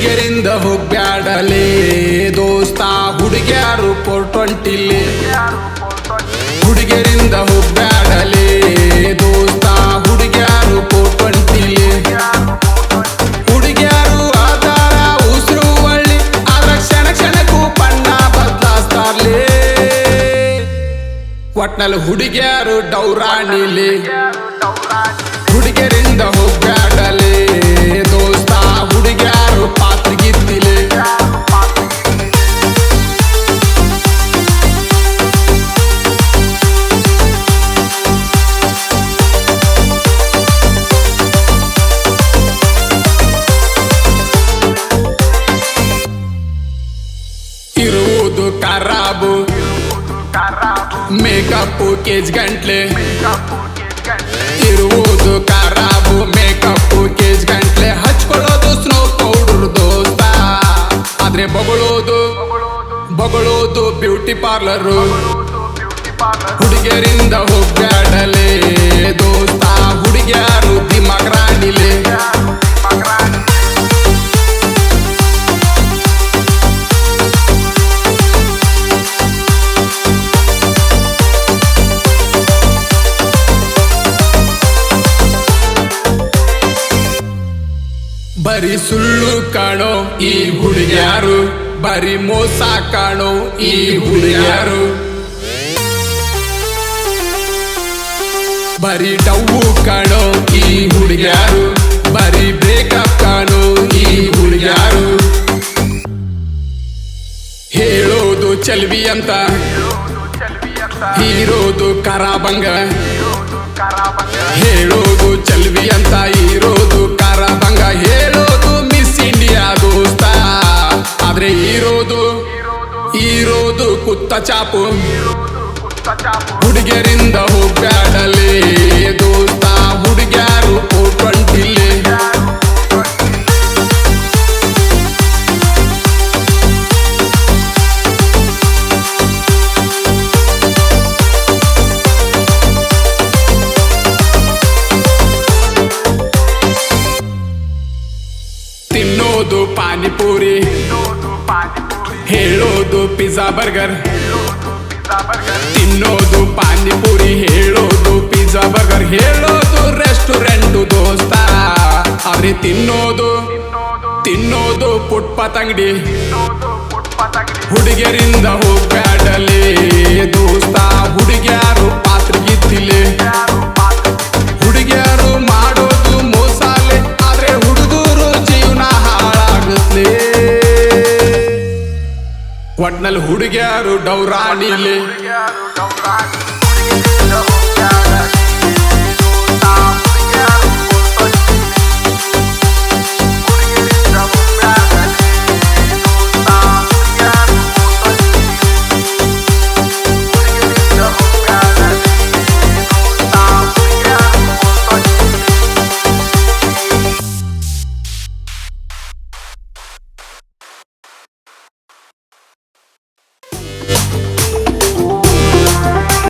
ಹುಡುಗಿಯರಿಂದ ಹೋಗ್ಬ್ಯಾಡಲೇ ದೋಸ್ತ, ಹುಡುಗಿಯಾರು ಟ್ವೆಂಟಿಲಿ ಹುಡುಗಿಯರಿಂದ ಹೋಗ್ಬ್ಯಾಡಲೇ ದೋಸ್ತ, ಹುಡುಗಿಯಾರು ಫೋರ್ ಹುಡುಗಿಯಾರು ಆಧಾರ, ಉಸಿರು ಒಳ್ಳಿ ಆದ್ರ ಕ್ಷಣ ಕ್ಷಣಕ್ಕೂ ಬಣ್ಣ ಬದಲಾಸ್ತಾರ್ಲೇ. ಒಟ್ನಲ್ಲಿ ಹುಡುಗಿಯಾರು ಡೌರಾಣಿಲಿ. ಮೇಕಪ್ ಕೇಜ್ ಗಂಟ್ಲೆ. ಇರುವುದು ಖರಾಬು. ಮೇಕಪ್ ಕೇಜ್ ಗಂಟ್ಲೆ. ಹಚ್ಕೊಳ್ಳೋದು ಸ್ನೋ ಪೌಡರ್ ದೋಸ್ತ. ಆದ್ರೆ ಬಗಳೋದು ಬಗಳೋದು ಬ್ಯೂಟಿ ಪಾರ್ಲರು ಹುಡುಗಿಯರಿಂದ ಹೋಗ್ಬ್ಯಾಡಲೇ ಬರೀ ಸುಳ್ಳು ಕಾಣೋ ಈ ಹುಡುಗ್ಯಾರು, ಬರೀ ಮೋಸ ಕಾಣೋ ಈ ಹುಡುಗ್ಯಾರು. ಬರೀ ಡವ್ವು ಕಾಣೋ ಈ ಹುಡುಗ್ಯಾರು, ಬರೀ ಬ್ರೇಕಪ್ ಕಾಣೋ ಈ ಹುಡುಗ್ಯಾರು. ಹೇಳೋದು ಚಲ್ವಿ ಅಂತ, ಹೀರೋದು ಕರಾಬಂಗ. ಹೇಳೋದು ಚಲ್ವಿ ಅಂತ ಇರೋದು ಕುತ್ತ ಚಾಪು ಹುಡುಗಿಯರಿಂದ ಹೋಗ್ಬ್ಯಾಡಲೇ ದೋಸ್ತ ಹುಡುಗ್ಯಾರು ಟ್ವೆಂಟಿಲಿ ತಿನ್ನೋದು ಪಾನಿಪುರಿ ಹೇಳೋದು ಪಿಜ್ಜಾ ಬರ್ಗರ್. ತಿನ್ನೋದು ಪಾನಿಪುರಿ, ಹೇಳೋದು ಪಿಜ್ಜಾ ಬರ್ಗರ್. ಹೇಳೋದು ರೆಸ್ಟೋರೆಂಟ್ ದೋಸ್ತ. ಆದ್ರೆ ತಿನ್ನೋದು ತಿನ್ನೋದು ಪುಟ್ಪಾತ್ ಅಂಗಡಿ ಹುಡುಗಿಯರಿಂದ ಹೋಗ್ಬ್ಯಾಡಲೇ ದೋಸ್ತ. ಹುಡುಗಿಯಾರು ಒಟ್ನಲ್ಲಿ ಹುಡುಗಿಯರು ಡೌರಾಣಿಲಿ.